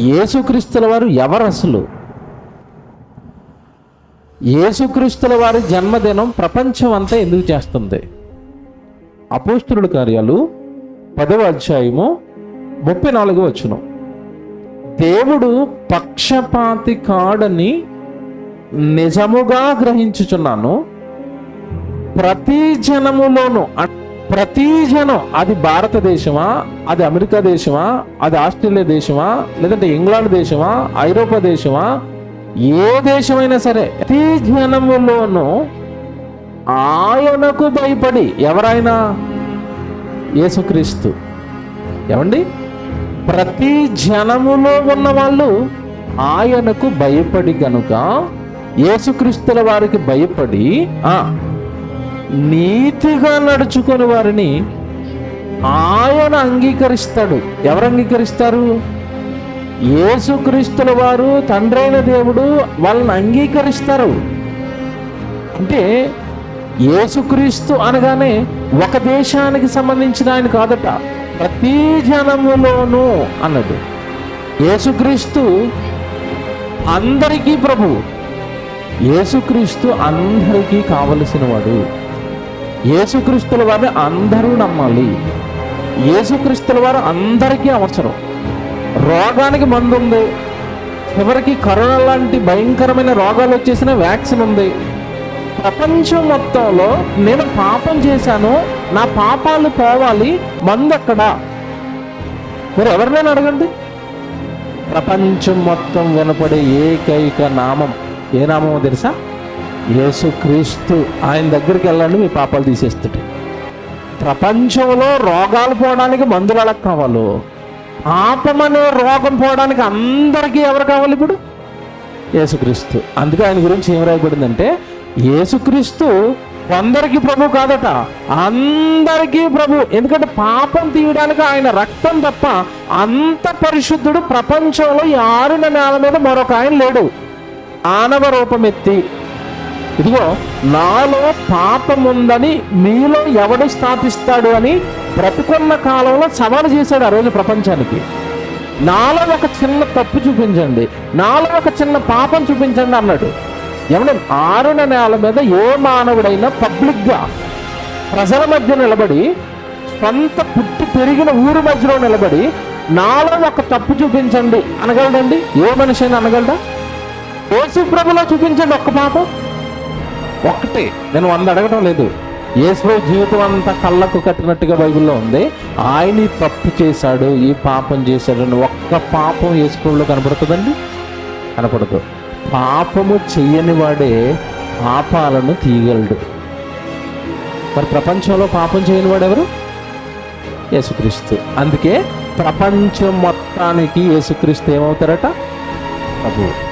యేసుక్రీస్తుల వారు ఎవరు అసలు యేసుక్రీస్తుల వారి జన్మదినం ప్రపంచం అంతా ఎందుకు చేస్తుంది? అపోస్తుడు కార్యాలు పదవ అధ్యాయము ముప్పై నాలుగు వచ్చును దేవుడు పక్షపాతి కాడని నిజముగా గ్రహించుచున్నాను. ప్రతి జనములోను ప్రతి జనం అది భారతదేశమా అది అమెరికా దేశమా అది ఆస్ట్రేలియా దేశమా లేదంటే ఇంగ్లాండ్ దేశమా ఐరోపా దేశమా ఏ దేశమైనా సరే ప్రతి జనములోనూ ఆయనకు భయపడి ఎవరైనా? యేసుక్రీస్తు. ఏమండి? ప్రతి జనములో ఉన్న వాళ్ళు ఆయనకు భయపడి కనుక యేసుక్రీస్తుల వారికి భయపడి ఆ నీతిగా నడుచుకొని వారిని ఆయన అంగీకరిస్తాడు. ఎవరు అంగీకరిస్తారు? యేసుక్రీస్తుల వారు తండ్రైన దేవుడు వాళ్ళని అంగీకరిస్తారు. అంటే యేసుక్రీస్తు అనగానే ఒక దేశానికి సంబంధించిన ఆయన కాదట ప్రతి జనములోనూ అన్నది యేసుక్రీస్తు అందరికీ ప్రభువు. యేసుక్రీస్తు అందరికీ కావలసినవాడు. యేసుక్రీస్తుల వారిని అందరూ నమ్మాలి. యేసుక్రీస్తుల వారు అందరికీ అవసరం. రోగానికి మందు ఉంది చివరికి కరోనా లాంటి భయంకరమైన రోగాలు వచ్చేసిన వ్యాక్సిన్ ఉంది. ప్రపంచం మొత్తంలో నేను పాపం చేశాను. నా పాపాలు పోవాలి. మందు అక్కడ మీరు ఎవరినైనా అడగండి. ప్రపంచం మొత్తం వినపడే ఏకైక నామం. ఏ నామమో తెలుసా? యేసుక్రీస్తు ఆయన దగ్గరికి వెళ్ళండి మీ పాపాలు తీసేస్తాడు. ప్రపంచంలో రోగాలు పోవడానికి మందులు ఎలా కావాలో పాపం అనే రోగం పోవడానికి అందరికీ ఎవరు కావాలి ఇప్పుడు? యేసుక్రీస్తు. అందుకే ఆయన గురించి ఏం రాయబడిందంటే యేసుక్రీస్తు కొందరికి ప్రభు కాదట అందరికీ ప్రభు. ఎందుకంటే పాపం తీయడానికి ఆయన రక్తం తప్ప అంత పరిశుద్ధుడు ప్రపంచంలో ఈ ఆరున నేల మీద మరొక ఆయన లేడు. ఆనవ రూపం ఎత్తి ఇదిగో నాలో పాపం ఉందని మీలో ఎవడు స్థాపిస్తాడు అని బ్రతుకున్న కాలంలో సవాలు చేశాడు ఆ రోజు ప్రపంచానికి. నాలో ఒక చిన్న తప్పు చూపించండి. నాలో ఒక చిన్న పాపం చూపించండి అన్నాడు. ఏమన్నా ఆరున నేల మీద ఏ మానవుడైనా పబ్లిక్గా ప్రజల మధ్య నిలబడి సొంత పుట్టి పెరిగిన ఊరు మధ్యలో నిలబడి నాలో ఒక తప్పు చూపించండి అనగలడండి? ఏ మనిషి అయినా అనగలడా? యేసు ప్రభులో చూపించండి ఒక్క పాపం. ఒక్కటే. నేను వంద అడగటం లేదు. యేసు జీవితం అంతా కళ్ళకు కట్టినట్టుగా బైబిల్లో ఉంది. ఆయన ఈ తప్పు చేశాడు ఈ పాపం చేశాడు అని ఒక్క పాపం యేసుప్రభులో కనపడుతుందండి? కనపడదు. పాపము చెయ్యని వాడే పాపాలను తీయగలడు. మరి ప్రపంచంలో పాపం చేయని వాడు ఎవరు యేసుక్రీస్తు. అందుకే ప్రపంచం మొత్తానికి యేసుక్రీస్తు ఏమవుతారట? ప్రభువు